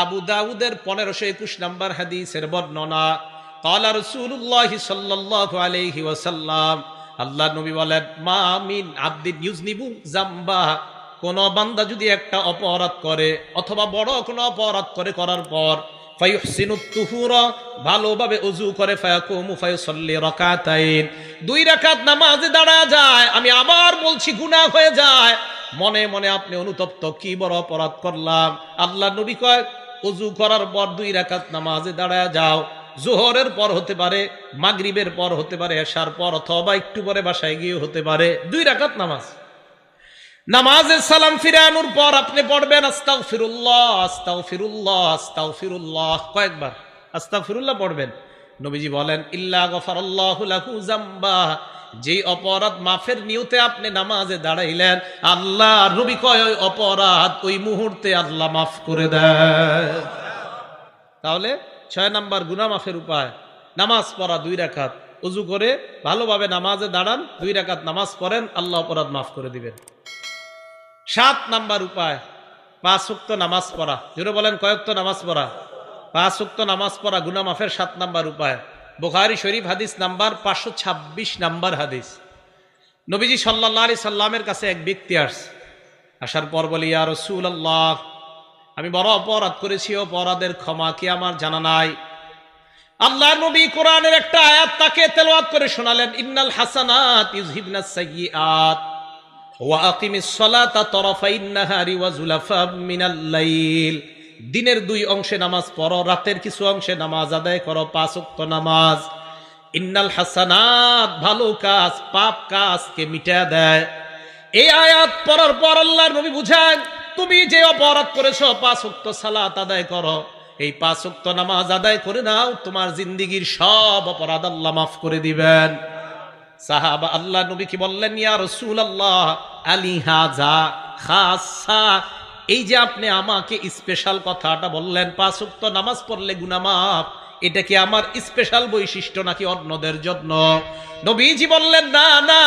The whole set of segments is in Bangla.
আবু দাউদের পনেরোশো একুশ নম্বর হাদিসের বর্ণনা, কলা রসুল্লাহ সাল্লাহ আলহি ওয়াসাল্লাম আল্লাহ নবী বলেন, মা আমিন আব্দিন ইউজনিবু জাম্বা কোন বান্দা যদি একটা অপরাধ করে অথবা বড় কোনো অপরাধ করে করার পর ভালোভাবে উজু করে দুই রাকাত নামাজে দাঁড়া যায়, আমি আবার বলছি গুনাহ হয়ে যায় মনে মনে আপনি অনুতপ্ত, কি বড় অপরাধ করলাম আল্লাহ নবী কয় অজু করার পর দুই রাকাত নামাজে দাঁড়ায় যাও। জোহরের পর হতে পারে, মাগরিবের পর হতে পারে, এশার পর অথবা একটু পরে বাসায় গিয়ে হতে পারে। দুই রাকাত নামাজ। নামাজের সালাম ফিরানোর পর আপনি পড়বেন আস্তাও ফিরুল্লাহ আস্তাও ফিরুল্লাহ আস্তাও ফিরুল্লাহ কয়েকবার। আস্তাও ফিরুল্লাহ পড়বেন। নবীজি বলেন, ইল্লা গফারাল্লাহু যেই অপরাধ মাফের নিয়তে আপনি নামাজে দাঁড়াইলেন, আল্লাহ নবী কয় ওই অপরাধ, ওই মুহূর্তে আল্লাহ মাফ করে দেয়। তাহলে ছয় নাম্বার গুনা মাফের উপায়, নামাজ পড়া দুই রাকাত। উজু করে ভালোভাবে নামাজে দাঁড়ান, দুই রাকাত নামাজ পড়েন, আল্লাহ অপরাধ মাফ করে দিবেন। সাত নাম্বার উপায়, পাঁচ উক্ত নামাজ পড়া। জোরে বলেন কয়েকত নামাজ পড়া? পাঁচ উক্ত নামাজ পড়া গুনা মাফের সাত নাম্বার উপায়। বুখারি শরীফ হাদিস নাম্বার পাঁচশো ছাব্বিশ নাম্বার হাদিস। নবীজি সাল্লাহ আলি সাল্লামের কাছে এক ব্যক্তি আসছে। আসার পর বলি আর রসুল আল্লাহ আমি বড় অপরাধ করেছি অপরাধের ক্ষমা কি আমার জানা নাই? আল্লাহ নবী কোরআনের একটা আয়াত তাকে তেলাওয়াত করে শোনালেন, ইন্নাল হাসানাত ইউযহিবনাস সাইয়্যাত, ওয়া আকিমিস সালাতা তরফাইন নাহারি ওয়া যুলাফা মিনাল লাইল। দিনের দুই অংশে নামাজ পড়ো, রাতের কিছু অংশে নামাজ আদায় করো, পাঁচ ওয়াক্ত নামাজ। ইন্নাল হাসানাত, ভালো কাজ, পাপ কাজকে মিটা দেয়। এই আয়াত পড়ার পর আল্লাহ নবী বুঝান তুমি যে অপরাধ করেছ, পাঁচ উক্ত সালাত আদায় করো। এই পাঁচ উক্ত নামাজ আদায় করে নাও, তোমার জিন্দিগির সব অপরাধ আল্লাহ মাফ করে দিবেন। সাহাবা আল্লাহ নবী কি বললেন, ইয়া রসুল আল্লাহ আলী হাজা খাসা এই যে আপনি আমাকে স্পেশাল কথাটা বললেন, পাঁচ উক্ত নামাজ পড়লে গুনামাফ এটা কি আমার স্পেশাল বৈশিষ্ট্য নাকি অন্যদের জন্য? নবীজি বললেন, না না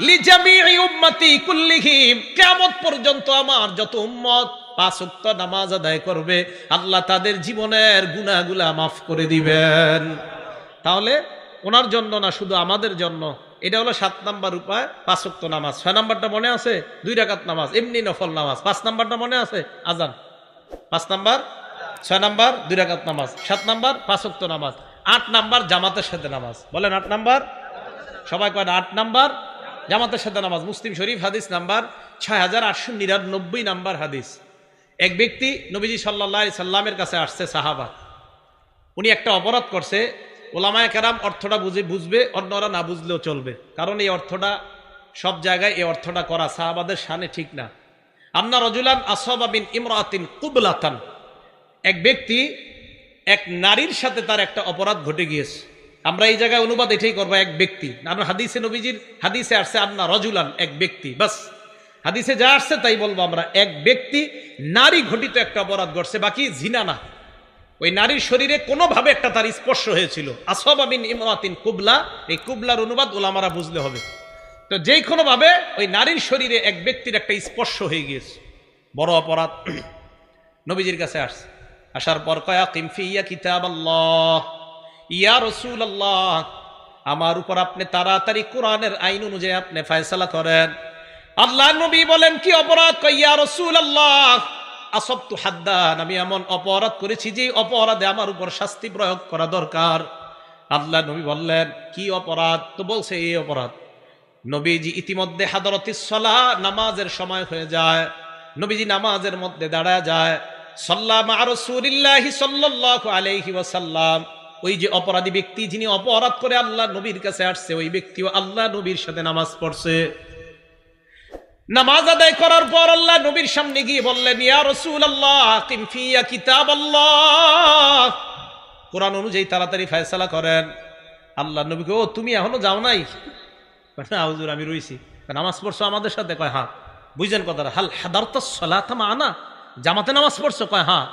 লিজামিই উম্মতি কুল্লিহিম, কিয়ামত পর্যন্ত আমার যত উম্মত পাঁচ নামাজ আদায় করবে, আল্লাহ তাদের জীবনের গুনাহগুলা মাফ করে দিবেন। তাহলে ওনার জন্য না শুধু আমাদের জন্য? এটা হলো সাত নাম্বার উপায়, পাঁচ উক্ত নামাজ। ছয় নাম্বারটা মনে আছে? দুই রাকাত নামাজ, এমনি নফল নামাজ। পাঁচ নাম্বারটা মনে আছে? আজান। পাঁচ নাম্বার? ছয় নাম্বার, দুই রাকাত নামাজ। সাত নাম্বার, পাঁচ উক্ত নামাজ। আট নাম্বার, জামাতের সাথে নামাজ। বলেন আট নাম্বার? সবাই কয় আট নাম্বার, জামাতের সাথে নামাজ। মুসলিম শরীফ হাদিস নাম্বার ছয় হাজার আটশো নিরানব্বই নাম্বার হাদিস। এক ব্যক্তি নবীজি সাল্লাহ সাল্লামের কাছে আসছে সাহাবা। উনি একটা অপরাধ করছে ওলামায় কেরাম অর্থটা বুঝে, বুঝবে, অন্যরা না বুঝলেও চলবে। কারণ এই অর্থটা, সব জায়গায় এই অর্থটা করা সাহাবাদের সানে ঠিক না। আন্না রজুলান আসবা বিন ইমরাতিন কুবলাতান। এক ব্যক্তি, এক নারীর সাথে তার একটা অপরাধ ঘটে গিয়েছে। আমরা এই জায়গায় অনুবাদ এটাই করব, এক ব্যক্তি। আমরা হাদিসে নবীজির, হাদিসে আসছে আন্না রজুলান, এক ব্যক্তি, বাস। হাদিসে যা আসছে তাই বলব আমরা, এক ব্যক্তি, নারী ঘটিত একটা অপরাধ ঘটছে, বাকি জিনা না। ওই নারীর শরীরে কোনোভাবে একটা তার স্পর্শ হয়েছিল। আসবাবিন ইমাতিন কুবলা, এই কুবলার অনুবাদ ওলামারা বুঝলে হবে। তো যেই কোনো ভাবে ওই নারীর শরীরে এক ব্যক্তির একটা স্পর্শ হয়ে গিয়েছে। বড় অপরাধ। নবীজির কাছে আসছে। আসার পর কয়া কিমফি ইয়া কিতাব আল্লাহ ইয়া রসুল আল্লাহ আমার উপর আপনি তাড়াতাড়ি কোরআনের আইন অনুযায়ী আপনি ফয়সালা করেন। আল্লাহ নবী বলেন, কি অপরাধ? কইয়া রসুল আল্লাহ আসবতু হাদ্দান, আমি এমন অপরাধ করেছি যে অপরাধে আমার উপর শাস্তি প্রয়োগ করা দরকার। আল্লাহ নবী বললেন, কি অপরাধ? তো বলছে, এই অপরাধ। নবীজি ইতিমধ্যে হাদরতি সলা নামাজের সময় হয়ে যায়। নবীজি নামাজের মধ্যে দাঁড়া যায়। সাল্লাম রসুলিল্লাহি সাল্লাল্লাহু আলাইহি ওয়াসাল্লাম। ওই যে অপরাধী ব্যক্তি যিনি অপরাধ করে আল্লাহ নবীর কাছে আসছে, ওই ব্যক্তিও আল্লাহ নবীর সাথে নামাজ পড়ছে। নামাজ আদায় করার পর আল্লাহ নবীর সামনে গিয়ে বললেন, ইয়া রসুল আল্লাহ কিমফিয়া কিতাব আল্লাহ কোরআন অনুযায়ী তাড়াতাড়ি ফয়সালা করেন। আল্লাহ নবীকে, ও, তুমি এখনও যাও নাই? না, হুজুর, আমি রইছি। নামাজ পড়ছো আমাদের সাথে? কয় হ্যাঁ। বুঝলেন কথাটা? হাল হাদারত সলাতামা আনা জামাতে নামাজ পড়ছো? কয় হ্যাঁ।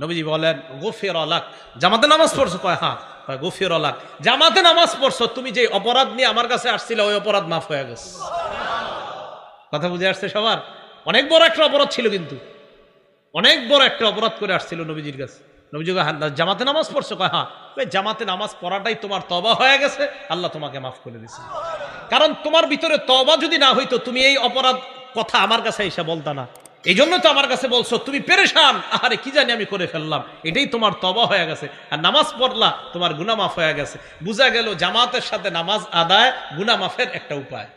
নবীজি বলেন, গোফের অলাক জামাতে নামাজ পড়ছো? কয় হ্যাঁ। গোফের অলাক জামাতে নামাজ পড়ছো? তুমি যে অপরাধ নিয়ে আমার কাছে আসছিলে, ওই অপরাধ মাফ হয়ে গেছে। কথা বুঝে আসছে সবার? অনেক বড় একটা অপরাধ ছিল কিন্তু। অনেক বড় একটা অপরাধ করে আসছিল নবীজির কাছে। নবীজি জামাতে নামাজ পড়ছো? কয় হ্যাঁ। জামাতে নামাজ পড়াটাই তোমার তবা হয়ে গেছে। আল্লাহ তোমাকে মাফ করে দিছে কারণ তোমার ভিতরে তবা যদি না হইতো, তুমি এই অপরাধ কথা আমার কাছে এসে বলতা না। এই জন্য তো আমার কাছে বলছো, তুমি পেরেশান। আরে কি জানি আমি করে ফেললাম। এটাই তোমার তবা হয়ে গেছে। আর নামাজ পড়লা, তোমার গুনা মাফ হয়ে গেছে। বুঝা গেল, জামাতের সাথে নামাজ আদায় গুনা মাফের একটা উপায়।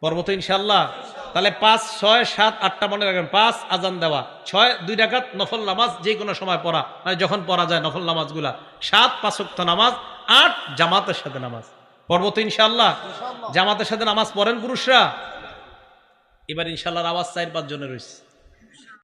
পর্বত ইনশাল্লাহ তাহলে পাঁচ ছয় সাত আটটা মনে রাখবেন। পাঁচ আজান দেওয়া। ছয় দুই ডাকাত নফল নামাজ যে কোনো সময় পড়া। মানে যখন পড়া যায় নফল নামাজগুলা। সাত পাঁচক্ত নামাজ। আট জামাতের সাথে নামাজ। পর্বত ইনশাল্লাহ জামাতের সাথে নামাজ পড়েন পুরুষরা। এবার ইনশাল্লাহ আওয়াজ চার পাঁচ জনের রয়েছে